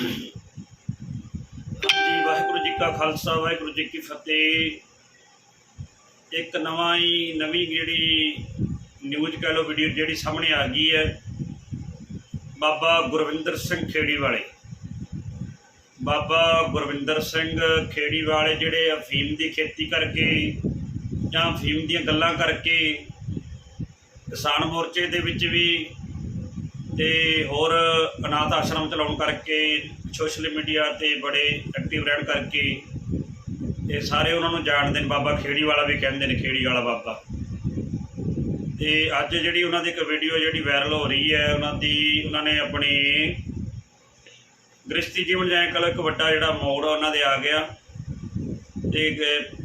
ਜੀ, ਵਾਹਿਗੁਰੂ ਜੀ ਕਾ ਖਾਲਸਾ, ਵਾਹਿਗੁਰੂ ਜੀ ਕੀ ਫਤਿਹ। ਇੱਕ ਨਵਾਂ ਹੀ, ਨਵੀਂ ਜਿਹੜੀ ਨਿਊਜ਼ ਕਹ ਲਓ, ਵੀਡੀਓ ਜਿਹੜੀ ਸਾਹਮਣੇ ਆ ਗਈ ਹੈ, ਬਾਬਾ ਗੁਰਵਿੰਦਰ ਸਿੰਘ ਖੇੜੀ ਵਾਲੇ ਬਾਬਾ ਗੁਰਵਿੰਦਰ ਸਿੰਘ ਖੇੜੀ ਵਾਲੇ ਜਿਹੜੇ ਅਫੀਮ ਦੀ ਖੇਤੀ ਕਰਕੇ ਜਾਂ ਅਫੀਮ ਦੀਆਂ ਗੱਲਾਂ ਕਰਕੇ ਕਿਸਾਨ ਮੋਰਚੇ ਦੇ ਵਿੱਚ ਵੀ ਤੇ ਹੋਰ ਅਨਾਥ ਆਸ਼ਰਮ ਚਲਾਉਣ ਕਰਕੇ, ਸੋਸ਼ਲ ਮੀਡੀਆ ਤੇ ਬੜੇ ਐਕਟਿਵ ਰਹਿਣ ਕਰਕੇ ਇਹ ਸਾਰੇ ਉਹਨਾਂ ਨੂੰ ਜਾਣਦੇ ਨੇ, ਬਾਬਾ ਖੇੜੀ ਵਾਲਾ ਵੀ ਕਹਿੰਦੇ ਨੇ ਖੇੜੀ ਵਾਲਾ ਬਾਬਾ। ਤੇ ਅੱਜ ਜਿਹੜੀ ਉਹਨਾਂ ਦੀ ਇੱਕ ਵੀਡੀਓ ਜਿਹੜੀ ਵਾਇਰਲ ਹੋ ਰਹੀ ਹੈ, ਉਹਨਾਂ ਦੀ, ਉਹਨਾਂ ਨੇ ਆਪਣੀ ਗ੍ਰਸਤੀ ਜੀਵਨ ਜਾਂ ਕਲ ਇੱਕ ਵੱਡਾ ਜਿਹੜਾ ਮੋੜ ਉਹਨਾਂ ਦੇ ਆ ਗਿਆ। ਤੇ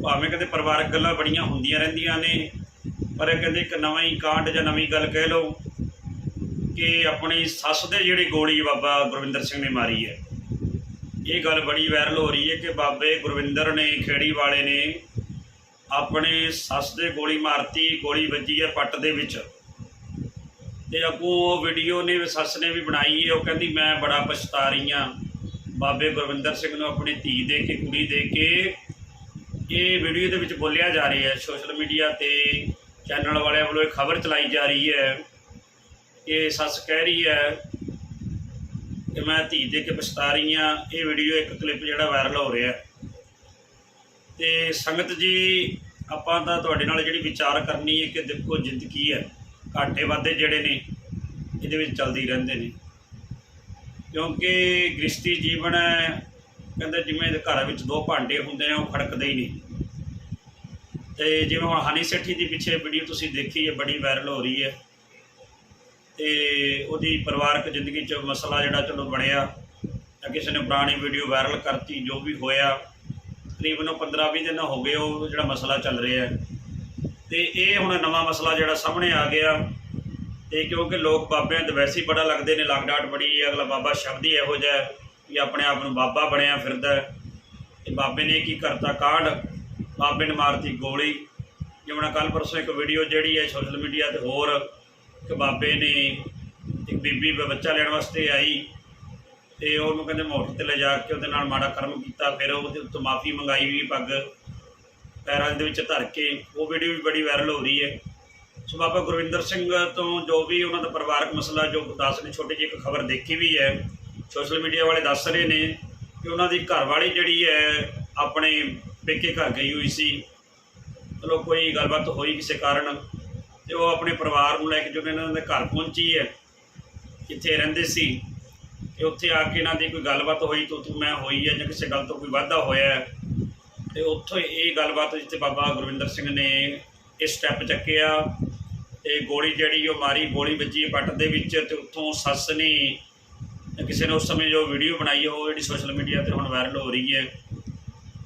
ਭਾਵੇਂ ਕਹਿੰਦੇ ਪਰਿਵਾਰਕ ਗੱਲਾਂ ਬੜੀਆਂ ਹੁੰਦੀਆਂ ਰਹਿੰਦੀਆਂ ਨੇ, ਪਰ ਇਹ ਕਹਿੰਦੇ ਇੱਕ ਨਵਾਂ ਹੀ ਕਾਂਡ ਜਾਂ ਨਵੀਂ ਗੱਲ ਕਹਿ ਲਓ ਕਿ ਆਪਣੀ ਸੱਸ ਦੇ ਜਿਹੜੀ ਗੋਲੀ ਬਾਬਾ ਗੁਰਵਿੰਦਰ ਸਿੰਘ ਨੇ ਮਾਰੀ ਹੈ। ਇਹ ਗੱਲ ਬੜੀ ਵਾਇਰਲ ਹੋ ਰਹੀ ਹੈ ਕਿ ਬਾਬੇ ਗੁਰਵਿੰਦਰ ਨੇ, ਖੇੜੀ ਵਾਲੇ ਨੇ ਆਪਣੇ ਸੱਸ ਦੇ ਗੋਲੀ ਮਾਰਤੀ, ਗੋਲੀ ਵੱਜੀ ਹੈ ਪੱਟ ਦੇ ਵਿੱਚ। ਤੇ ਅੱਗੋਂ ਉਹ ਵੀਡੀਓ ਨੇ ਵੀ ਸੱਸ ਨੇ ਵੀ ਬਣਾਈ ਹੈ। ਉਹ ਕਹਿੰਦੀ, ਮੈਂ ਬੜਾ ਪਛਤਾ ਰਹੀ ਹਾਂ। ਬਾਬੇ ਗੁਰਵਿੰਦਰ ਸਿੰਘ ਨੂੰ ਆਪਣੀ ਧੀ ਦੇ ਕੇ, ਕੁੜੀ ਦੇ ਕੇ ਇਹ ਵੀਡੀਓ ਦੇ ਵਿੱਚ ਬੋਲਿਆ ਜਾ ਰਿਹਾ ਹੈ। ਸੋਸ਼ਲ ਮੀਡੀਆ ਤੇ ਚੈਨਲ ਵਾਲਿਆਂ ਵੱਲੋਂ ਇਹ ਖਬਰ ਚਲਾਈ ਜਾ ਰਹੀ ਹੈ। ਕਿ ਸੱਸ ਕਹਿ ਰਹੀ ਹੈ ਕਿ ਮੈਂ ਧੀ ਦੇ ਕੇ ਪਛਤਾ ਰਹੀ ਹਾਂ। ਇਹ ਵੀਡੀਓ ਇੱਕ ਕਲਿੱਪ ਜਿਹੜਾ ਵਾਇਰਲ ਹੋ ਰਿਹਾ ਹੈ। ਤੇ ਸੰਗਤ ਜੀ, ਆਪਾਂ ਤਾਂ ਤੁਹਾਡੇ ਨਾਲ ਜਿਹੜੀ ਵਿਚਾਰ ਕਰਨੀ ਹੈ ਕਿ ਦੇਖੋ ਜ਼ਿੰਦਗੀ ਹੈ। ਘਾਟੇ ਵਾਧੇ ਜਿਹੜੇ ਨੇ, ਇਹਦੇ ਵਿੱਚ ਚੱਲਦੀ ਰਹਿੰਦੇ ਨੇ। ਕਿਉਂਕਿ ਗ੍ਰਸਤੀ ਜੀਵਨ ਹੈ, ਕਹਿੰਦੇ ਜਿਵੇਂ ਘਰ ਵਿੱਚ ਦੋ ਭਾਂਡੇ ਹੁੰਦੇ ਨੇ, ਉਹ ਖੜਕਦੇ ਹੀ ਨਹੀਂ। ਤੇ ਜਿਵੇਂ ਹੁਣ ਹਨੀ ਸੇਠੀ ਦੀ ਪਿੱਛੇ ਵੀਡੀਓ ਤੁਸੀਂ ਦੇਖੀ ਹੈ, ਬੜੀ ਵਾਇਰਲ ਹੋ ਰਹੀ ਹੈ। ਤੇ ਉਹਦੀ ਪਰਿਵਾਰਕ ਜ਼ਿੰਦਗੀ 'ਚ ਮਸਲਾ ਜਿਹੜਾ ਚਲੋ ਬਣਿਆ। ਜਾਂ ਕਿਸੇ ਨੇ ਪੁਰਾਣੀ ਵੀਡੀਓ ਵਾਇਰਲ ਕਰਤੀ, ਜੋ ਵੀ ਹੋਇਆ। ਤਕਰੀਬਨ ਉਹ 15-20 ਦਿਨ ਹੋ ਗਏ ਉਹ ਜਿਹੜਾ ਮਸਲਾ ਚੱਲ ਰਿਹਾ ਹੈ। ਤੇ ਇਹ ਹੁਣ ਨਵਾਂ ਮਸਲਾ ਜਿਹੜਾ ਸਾਹਮਣੇ ਆ ਗਿਆ। ਤੇ ਕਿਉਂਕਿ ਲੋਕ ਬਾਬਿਆਂ ਦੇ ਵੈਸੇ ਹੀ ਬੜਾ ਲੱਗਦੇ ਨੇ ਲੱਗਡਾਟ ਬੜੀ ਹੈ, ਅਗਲਾ ਬਾਬਾ ਸ਼ਬਦ ਹੀ ਇਹੋ ਜਿਹਾ ਹੈ ਵੀ ਆਪਣੇ ਆਪ ਨੂੰ ਬਾਬਾ ਬਣਿਆ ਫਿਰਦਾ ਹੈ। ਤੇ ਬਾਬੇ ਨੇ ਕੀ ਕਰਤਾ? ਕਾਂਡ। ਬਾਬੇ ਨੇ ਮਾਰਤੀ ਗੋਲੀ। ਜਿਵੇਂ ਕੱਲ ਪਰਸੋਂ ਇੱਕ ਵੀਡੀਓ ਜਿਹੜੀ ਹੈ ਸੋਸ਼ਲ ਮੀਡੀਆ ਤੇ ਹੋਰ ਇੱਕ ਬਾਬੇ ਨੇ ਇੱਕ ਬੀਬੀ ਬੱਚਾ ਲੈਣ ਵਾਸਤੇ ਆਈ ਤੇ ਉਹਨੂੰ ਕਹਿੰਦੇ ਮੋਟਰ ਤੇ ਲਿਜਾ ਕੇ ਉਹਦੇ ਨਾਲ ਮਾੜਾ ਕਰਮ ਕੀਤਾ, ਫਿਰ ਉਹਦੇ ਉੱਤੇ ਮਾਫੀ ਮੰਗਾਈ ਵੀ ਪੱਗ ਪੈਰਾਂ ਦੇ ਵਿੱਚ ਧਰ ਕੇ। ਉਹ ਵੀਡੀਓ ਵੀ ਬੜੀ ਵਾਇਰਲ ਹੋ ਰਹੀ ਹੈ। ਸੋ ਬਾਬਾ ਗੁਰਵਿੰਦਰ ਸਿੰਘ ਤੋਂ ਜੋ ਵੀ ਉਹਨਾਂ ਦਾ ਪਰਿਵਾਰਕ ਮਸਲਾ, ਜੋ ਦੱਸ ਨੇ ਛੋਟੀ ਜਿਹੀ ਇੱਕ ਖਬਰ ਦੇਖੀ ਵੀ ਹੈ ਸੋਸ਼ਲ ਮੀਡੀਆ ਵਾਲੇ ਦੱਸ ਰਹੇ ਨੇ ਕਿ ਉਹਨਾਂ ਦੀ ਘਰਵਾਲੀ ਜਿਹੜੀ ਹੈ, ਆਪਣੇ ਪੇਕੇ ਘਰ ਗਈ ਹੋਈ ਸੀ। ਚਲੋ ਕੋਈ ਗੱਲਬਾਤ ਹੋਈ ਕਿਸੇ ਕਾਰਨ ਤੇ ਉਹ ਆਪਣੇ ਪਰਿਵਾਰ ਨੂੰ ਲੈ ਕੇ ਜਦੋਂ ਇਹਨਾਂ ਦੇ ਘਰ ਪਹੁੰਚੀ ਹੈ, ਕਿੱਥੇ ਰਹਿੰਦੇ ਸੀ, ਤੇ ਉੱਥੇ ਆ ਕੇ ਇਹਨਾਂ ਦੀ ਕੋਈ ਗੱਲਬਾਤ ਹੋਈ ਤੂੰ ਤੂੰ ਮੈਂ ਹੋਈ ਹੈ ਜਾਂ ਕਿਸੇ ਗੱਲ ਤੋਂ ਕੋਈ ਵਾਧਾ ਹੋਇਆ ਹੈ। ਤੇ ਉੱਥੋਂ ਇਹ ਗੱਲਬਾਤ ਜਿੱਥੇ ਬਾਬਾ ਗੁਰਵਿੰਦਰ ਸਿੰਘ ਨੇ ਇਹ ਸਟੈਪ ਚੱਕਿਆ ਤੇ ਗੋਲੀ ਜਿਹੜੀ ਉਹ ਮਾਰੀ, ਗੋਲੀ ਵੱਜੀ ਪੱਟ ਦੇ ਵਿੱਚ ਤੇ ਉੱਥੋਂ ਸੱਸ ਨੇ ਕਿਸੇ ਨੇ ਉਸ ਸਮੇਂ ਜੋ ਵੀਡੀਓ ਬਣਾਈ ਹੈ ਉਹ ਜਿਹੜੀ ਸੋਸ਼ਲ ਮੀਡੀਆ ਤੇ ਹੁਣ ਵਾਇਰਲ ਹੋ ਰਹੀ ਹੈ,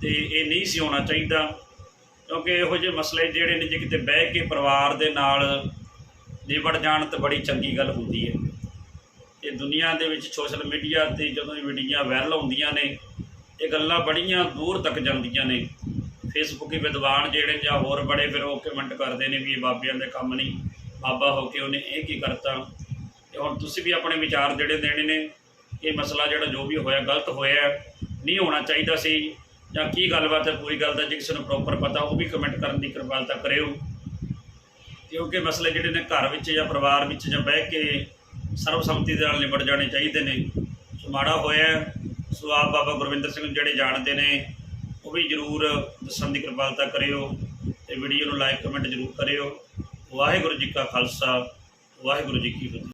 ਤੇ ਇਹ ਨਹੀਂ ਸੀ ਹੋਣਾ ਚਾਹੀਦਾ। ਕਿਉਂਕਿ ਇਹੋ ਜਿਹੇ ਮਸਲੇ ਜਿਹੜੇ ਨੇ ਜੇ ਕਿਤੇ ਬਹਿ ਕੇ ਪਰਿਵਾਰ ਦੇ ਨਾਲ ਨਿਬੜ ਜਾਣ ਤਾਂ ਬੜੀ ਚੰਗੀ ਗੱਲ ਹੁੰਦੀ ਹੈ। ਇਹ ਦੁਨੀਆ ਦੇ ਵਿੱਚ ਸੋਸ਼ਲ ਮੀਡੀਆ ਤੇ ਜਦੋਂ ਇਹ ਵੀਡੀਓ ਵਾਇਰਲ ਹੁੰਦੀਆਂ ਨੇ, ਇਹ ਗੱਲਾਂ ਬੜੀਆਂ ਦੂਰ ਤੱਕ ਜਾਂਦੀਆਂ ਨੇ। ਫੇਸਬੁੱਕੀ ਵਿਦਵਾਨ ਜਿਹੜੇ ਜਾਂ ਹੋਰ ਬੜੇ ਫਿਰ ਉਹ ਕਮੈਂਟ ਕਰਦੇ ਨੇ ਵੀ ਇਹ ਬਾਬਿਆਂ ਦੇ ਕੰਮ ਨਹੀਂ, ਬਾਬਾ ਹੋ ਕੇ ਉਹਨੇ ਇਹ ਕੀ ਕਰਤਾ। ਤੇ ਹੁਣ ਤੁਸੀਂ ਵੀ ਆਪਣੇ ਵਿਚਾਰ ਜਿਹੜੇ ਦੇਣੇ ਨੇ, ਇਹ ਮਸਲਾ ਜਿਹੜਾ ਜੋ ਵੀ ਹੋਇਆ, ਗਲਤ ਹੋਇਆ, ਨਹੀਂ ਹੋਣਾ ਚਾਹੀਦਾ ਸੀ। ਜਾਂ ਕੀ ਗੱਲਬਾਤ ਹੈ ਪੂਰੀ ਗੱਲ ਦਾ ਜੇ ਕਿਸੇ ਨੂੰ ਪ੍ਰੋਪਰ ਪਤਾ, ਉਹ ਵੀ ਕਮੈਂਟ ਕਰਨ ਦੀ ਕਿਰਪਾਲਤਾ ਕਰਿਓ। ਕਿਉਂਕਿ ਮਸਲੇ ਜਿਹੜੇ ਨੇ ਘਰ ਵਿੱਚ ਜਾਂ ਪਰਿਵਾਰ ਵਿੱਚ ਜਾਂ ਬਹਿ ਕੇ ਸਰਬਸੰਮਤੀ ਦੇ ਨਾਲ ਨਿਬੜ ਜਾਣੇ ਚਾਹੀਦੇ ਨੇ। ਸੋ ਮਾੜਾ ਹੋਇਆ ਸੋ ਆਪ ਬਾਬਾ ਗੁਰਵਿੰਦਰ ਸਿੰਘ ਜਿਹੜੇ ਜਾਣਦੇ ਨੇ, ਉਹ ਵੀ ਜਰੂਰ ਦੱਸਣ ਦੀ ਕਿਰਪਾਲਤਾ ਕਰਿਓ ਤੇ ਵੀਡੀਓ ਨੂੰ ਲਾਈਕ ਕਮੈਂਟ ਜਰੂਰ ਕਰਿਓ। ਵਾਹਿਗੁਰੂ ਜੀ ਕਾ ਖਾਲਸਾ, ਵਾਹਿਗੁਰੂ ਜੀ ਕੀ ਫਤਿਹ।